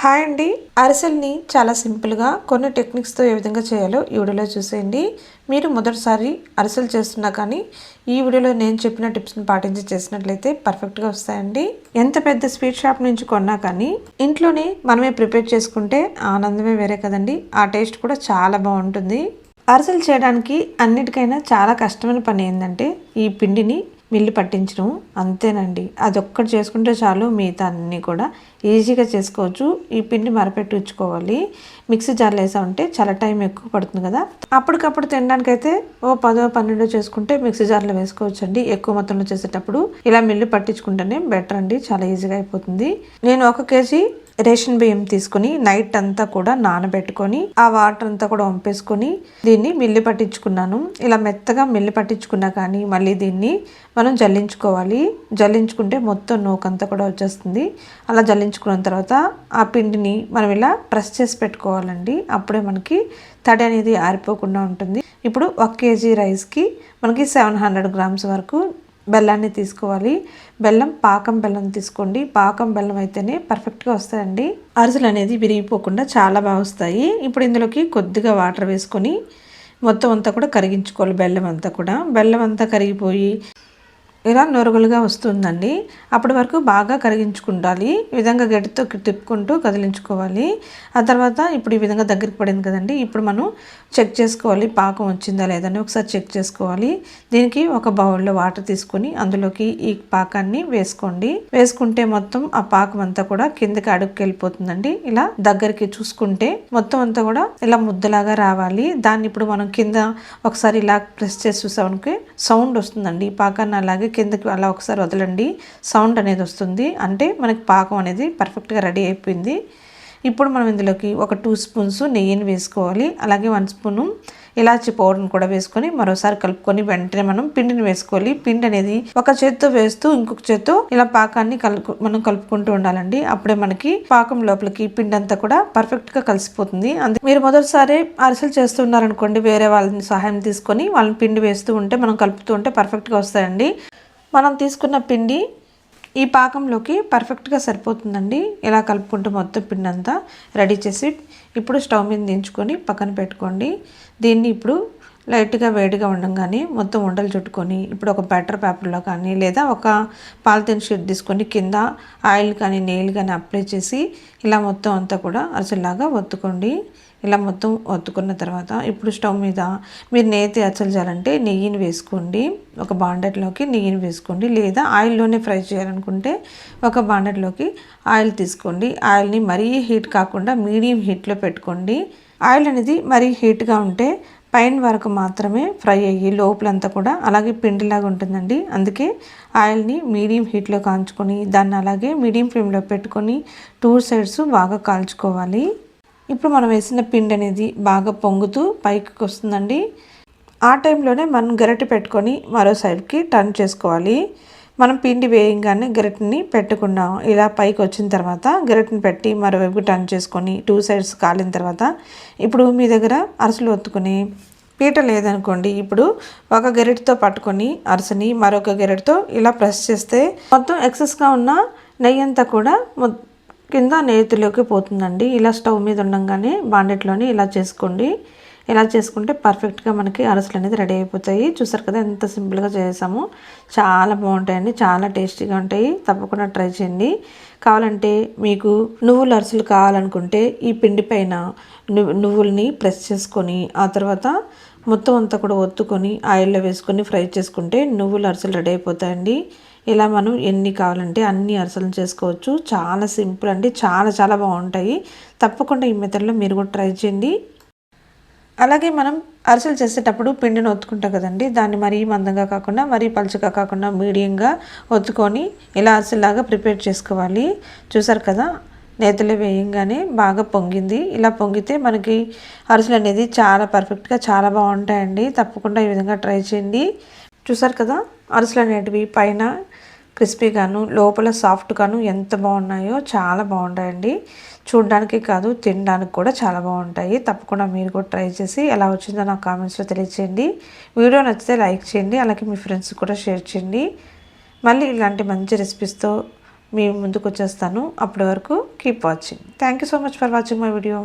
Hi అండి. అరిసెల్ని చాలా సింపుల్గా కొన్ని టెక్నిక్స్తో ఏ విధంగా చేయాలో ఈ వీడియోలో చూసేయండి. మీరు మొదటిసారి అరిసెలు చేస్తున్నా కానీ ఈ వీడియోలో నేను చెప్పిన టిప్స్ని పాటించి చేసినట్లయితే పర్ఫెక్ట్గా వస్తాయండి. ఎంత పెద్ద స్వీట్ షాప్ నుంచి కొన్నా కానీ ఇంట్లోనే మనమే ప్రిపేర్ చేసుకుంటే ఆనందమే వేరే కదండి. ఆ టేస్ట్ కూడా చాలా బాగుంటుంది. అరిసెలు చేయడానికి అన్నిటికైనా చాలా కష్టమైన పని ఏంటంటే ఈ పిండిని మిల్లి పట్టించడం అంతేనండి. అది ఒక్కటి చేసుకుంటే చాలు మిగతా అన్నీ కూడా ఈజీగా చేసుకోవచ్చు. ఈ పిండి మరపెట్టి ఉంచుకోవాలి. మిక్సీ జార్లు వేసామంటే చాలా టైం ఎక్కువ పడుతుంది కదా. అప్పటికప్పుడు తినడానికైతే ఓ పదో పన్నెండో చేసుకుంటే మిక్సీ జార్లో వేసుకోవచ్చు అండి ఎక్కువ మొత్తంలో చేసేటప్పుడు ఇలా మిల్లు పట్టించుకుంటేనే బెటర్ అండి. చాలా ఈజీగా అయిపోతుంది. నేను ఒక కేజీ రేషన్ బియ్యం తీసుకుని నైట్ అంతా కూడా నానబెట్టుకొని ఆ వాటర్ అంతా కూడా వంపేసుకొని దీన్ని మిల్లి పట్టించుకున్నాను. ఇలా మెత్తగా మిల్లి పట్టించుకున్నా కానీ మళ్ళీ దీన్ని మనం జల్లించుకోవాలి. జల్లించుకుంటే మొత్తం నూకంతా కూడా వచ్చేస్తుంది. అలా జల్లించుకున్న తర్వాత ఆ పిండిని మనం ఇలా ప్రెస్ చేసి పెట్టుకోవాలండి. అప్పుడే మనకి తడి అనేది ఆరిపోకుండా ఉంటుంది. ఇప్పుడు ఒక కేజీ రైస్కి మనకి సెవెన్ హండ్రెడ్ గ్రామ్స్ వరకు బెల్లాన్ని తీసుకోవాలి. బెల్లం పాకం బెల్లం తీసుకోండి. పాకం బెల్లం అయితేనే పర్ఫెక్ట్గా వస్తాయండి. అరిసెలు అనేది విరిగిపోకుండా చాలా బాగా వస్తాయి. ఇప్పుడు ఇందులోకి కొద్దిగా వాటర్ వేసుకొని మొత్తం అంతా కూడా కరిగించుకోవాలి బెల్లం అంతా కూడా. బెల్లం అంతా కరిగిపోయి ఇలా నొరుగులుగా వస్తుందండి. అప్పటి వరకు బాగా కరిగించుకుంటాలి ఈ విధంగా గడ్డితో తిప్పుకుంటూ కదిలించుకోవాలి. ఆ తర్వాత ఇప్పుడు ఈ విధంగా దగ్గరికి పడింది కదండి. ఇప్పుడు మనం చెక్ చేసుకోవాలి. పాకం వచ్చిందా లేదని ఒకసారి చెక్ చేసుకోవాలి. దీనికి ఒక బౌల్లో వాటర్ తీసుకొని అందులోకి ఈ పాకాన్ని వేసుకోండి. వేసుకుంటే మొత్తం ఆ పాకం అంతా కూడా కిందకి అడుగుకి వెళ్ళిపోతుందండి. ఇలా దగ్గరికి చూసుకుంటే మొత్తం అంతా కూడా ఇలా ముద్దలాగా రావాలి. దాన్ని ఇప్పుడు మనం కింద ఒకసారి ఇలా ప్రెస్ చేసి చూసామనుకో సౌండ్ వస్తుందండి. ఈ పాకాన్ని అలాగే కిందకి అలా ఒకసారి వదలండి. సౌండ్ అనేది వస్తుంది. అంటే మనకి పాకం అనేది పర్ఫెక్ట్గా రెడీ అయిపోయింది. ఇప్పుడు మనం ఇందులోకి ఒక టూ స్పూన్స్ నెయ్యిని వేసుకోవాలి. అలాగే వన్ స్పూను ఇలాచి పౌడర్ని కూడా వేసుకొని మరోసారి కలుపుకొని వెంటనే మనం పిండిని వేసుకోవాలి. పిండి అనేది ఒక చేత్తో వేస్తూ ఇంకొక చేత్తో ఇలా పాకాన్ని కలుపు మనం కలుపుకుంటూ ఉండాలండి. అప్పుడే మనకి పాకం లోపలికి పిండి అంతా కూడా పర్ఫెక్ట్గా కలిసిపోతుంది. అందుకే మీరు మొదటిసారి అరిసెలు చేస్తున్నారనుకోండి వేరే వాళ్ళని సహాయం తీసుకొని వాళ్ళని పిండి వేస్తూ ఉంటే మనం కలుపుతూ ఉంటే పర్ఫెక్ట్గా వస్తాయండి. మనం తీసుకున్న పిండి ఈ పాకంలోకి పర్ఫెక్ట్గా సరిపోతుందండి. ఇలా కలుపుకుంటూ మొత్తం పిండి అంతా రెడీ చేసి ఇప్పుడు స్టవ్ మీద దించుకొని పక్కన పెట్టుకోండి. దీన్ని ఇప్పుడు లైట్గా వేడిగా ఉండగానే మొత్తం ఉండలు చుట్టుకొని ఇప్పుడు ఒక బెటర్ పేపర్లో కానీ లేదా ఒక పాలిథిన్ షీట్ తీసుకొని కింద ఆయిల్ కానీ నెయిల్ కానీ అప్లై చేసి ఇలా మొత్తం అంతా కూడా అరసలాగా ఒత్తుకోండి. ఇలా మొత్తం ఒత్తుకున్న తర్వాత ఇప్పుడు స్టవ్ మీద మీరు నెయ్యి అచ్చలు చేయాలంటే నెయ్యిని వేసుకోండి. ఒక బాండెట్లోకి నెయ్యిని వేసుకోండి. లేదా ఆయిల్లోనే ఫ్రై చేయాలనుకుంటే ఒక బాండెట్లోకి ఆయిల్ తీసుకోండి. ఆయిల్ని మరీ హీట్ కాకుండా మీడియం హీట్లో పెట్టుకోండి. ఆయిల్ అనేది మరీ హీట్గా ఉంటే పైన వరకు మాత్రమే ఫ్రై అయ్యి లోపలంతా కూడా అలాగే పిండిలాగా ఉంటుందండి. అందుకే ఆయిల్ని మీడియం హీట్లో కాల్చుకొని దాన్ని అలాగే మీడియం ఫ్లేమ్లో పెట్టుకొని టూ సైడ్స్ బాగా కాల్చుకోవాలి. ఇప్పుడు మనం వేసిన పిండి అనేది బాగా పొంగుతూ పైకి వస్తుందండి. ఆ టైంలోనే మనం గరిటె పెట్టుకొని మరో సైడ్కి టర్న్ చేసుకోవాలి. మనం పిండి వేయంగానే గరిటెని పెట్టుకున్నాం. ఇలా పైకి వచ్చిన తర్వాత గరిటెని పెట్టి మరోవైపు టర్న్ చేసుకొని టూ సైడ్స్ కాలిన తర్వాత ఇప్పుడు మీ దగ్గర అరసలు ఒత్తుకొని పీట లేదనుకోండి ఇప్పుడు ఒక గెరెట్తో పట్టుకొని అరసని మరొక గరిటతో ఇలా ప్రెస్ చేస్తే మొత్తం ఎక్సెస్గా ఉన్న నెయ్యి అంతా కూడా కింద నేతిలోకి పోతుందండి. ఇలా స్టవ్ మీద ఉండగానే బాండెట్లోని ఇలా చేసుకోండి. ఇలా చేసుకుంటే పర్ఫెక్ట్గా మనకి అరసలు అనేది రెడీ అయిపోతాయి. చూసారు కదా ఎంత సింపుల్గా చేసాము. చాలా బాగుంటాయండి. చాలా టేస్టీగా ఉంటాయి. తప్పకుండా ట్రై చేయండి. కావాలంటే మీకు నువ్వుల అరసలు కావాలనుకుంటే ఈ పిండి పైన నువ్వుల్ని ప్రెస్ చేసుకొని ఆ తర్వాత మొత్తం అంతా కూడా ఒత్తుకొని ఆయిల్లో వేసుకొని ఫ్రై చేసుకుంటే నువ్వుల అరసలు రెడీ అయిపోతాయండి. ఇలా మనం ఎన్ని కావాలంటే అన్ని అరసలు చేసుకోవచ్చు. చాలా సింపుల్ అండి చాలా చాలా బాగుంటాయి. తప్పకుండా ఈ మెథడ్లో మీరు కూడా ట్రై చేయండి. అలాగే మనం అరిసెలు చేసేటప్పుడు పిండిని ఒత్తుకుంటాం కదండి దాన్ని మరీ మందంగా కాకుండా మరీ పలుచగా కాకుండా మీడియంగా ఒత్తుకొని ఇలా అరిసెలాగా ప్రిపేర్ చేసుకోవాలి. చూసారు కదా నేతలు వేయంగానే బాగా పొంగింది. ఇలా పొంగితే మనకి అరిసెలు అనేది చాలా పర్ఫెక్ట్గా చాలా బాగుంటాయండి. తప్పకుండా ఈ విధంగా ట్రై చేయండి. చూసారు కదా అరిసెలు అనేటివి పైన క్రిస్పీగాను లోపల సాఫ్ట్గాను ఎంత బాగున్నాయో చాలా బాగుంటాయండి. చూడడానికి కాదు తినడానికి కూడా చాలా బాగుంటాయి. తప్పకుండా మీరు కూడా ట్రై చేసి ఎలా వచ్చిందో నాకు కామెంట్స్లో తెలియచేయండి. వీడియో నచ్చితే లైక్ చేయండి అలాగే మీ ఫ్రెండ్స్ కూడా షేర్ చేయండి. మళ్ళీ ఇలాంటి మంచి రెసిపీస్తో మీ ముందుకు వచ్చేస్తాను. అప్పటి వరకు keep watching thank you so much for watching my video